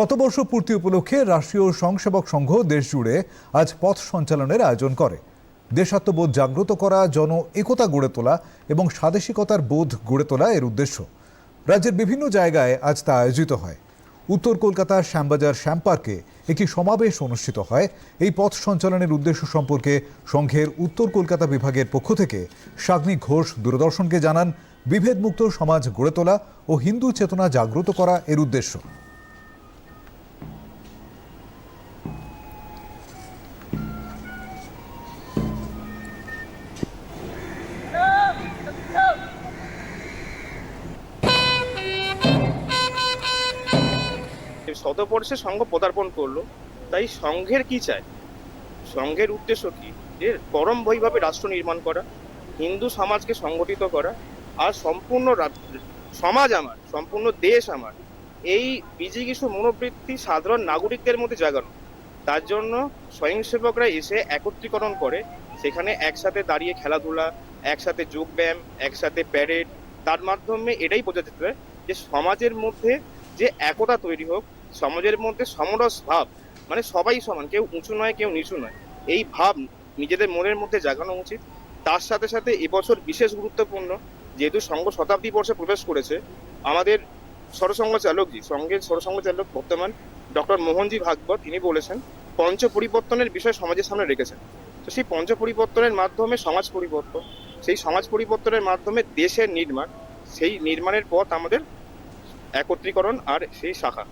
শতবর্ষ পূর্তি উপলক্ষে রাষ্ট্রীয় স্বয়ংসেবক সংঘ দেশ জুড়ে আজ পথ সঞ্চালনের আয়োজন করে। দেশাত্মবোধ জাগ্রত করা, জন একতা গড়ে তোলা এবং স্বাদেশিকতার বোধ গড়ে তোলা এর উদ্দেশ্য। রাজ্যের বিভিন্ন জায়গায় আজ তা আয়োজিত হয়। উত্তর কলকাতার শ্যামবাজার শ্যাম পার্কে একটি সমাবেশ অনুষ্ঠিত হয়। এই পথ সঞ্চালনের উদ্দেশ্য সম্পর্কে সংঘের উত্তর কলকাতা বিভাগের পক্ষ থেকে শাগ্নি ঘোষ দূরদর্শনকে জানান, বিভেদমুক্ত সমাজ গড়ে তোলা ও হিন্দু চেতনা জাগ্রত করা এর উদ্দেশ্য। শতবর্ষে সংঘ পদার্পণ করল। তাই সংঘের কি চাই সংঘের উদ্দেশ্য কি? যে পরম বৈভাবে রাষ্ট্র নির্মাণ করা, হিন্দু সমাজকে সংগঠিত করা, আর সম্পূর্ণ সমাজ আমার, সম্পূর্ণ দেশ আমার। এই বিজিগিসু মনোবৃত্তি সাধারণ নাগরিকদের মধ্যে জাগানো। তার জন্য স্বয়ংসেবকরা এসে একত্রীকরণ করে, সেখানে একসাথে দাঁড়িয়ে খেলাধুলা, একসাথে যোগব্যায়াম, একসাথে প্যারেড তার মাধ্যমে এটাই বোঝা যেতে পারে যে সমাজের মধ্যে যে একতা তৈরি হোক সমাজের মধ্যে সমরস ভাব মানে সবাই সমান, কেউ উঁচু নয়, কেউ নিচু নয়। এই ভাব নিজেদের মনের মধ্যে জাগানো উচিত। তার সাথে সাথে এবছর বিশেষ গুরুত্বপূর্ণ, যেহেতু সংঘ শতাব্দী বর্ষে প্রবেশ করেছে, আমাদের সরসংঘ চালকজি সঙ্গের সরসংঘ চালক বর্তমান ডক্টর মোহনজি ভাগবত, তিনি বলেছেন, পঞ্চ পরিবর্তনের বিষয় সমাজের সামনে রেখেছেন। তো সেই পঞ্চ পরিবর্তনের মাধ্যমে সমাজ পরিবর্তন, সেই সমাজ পরিবর্তনের মাধ্যমে দেশের নির্মাণ, সেই নির্মাণের পথ আমাদের একত্রীকরণ আর সেই শাখা।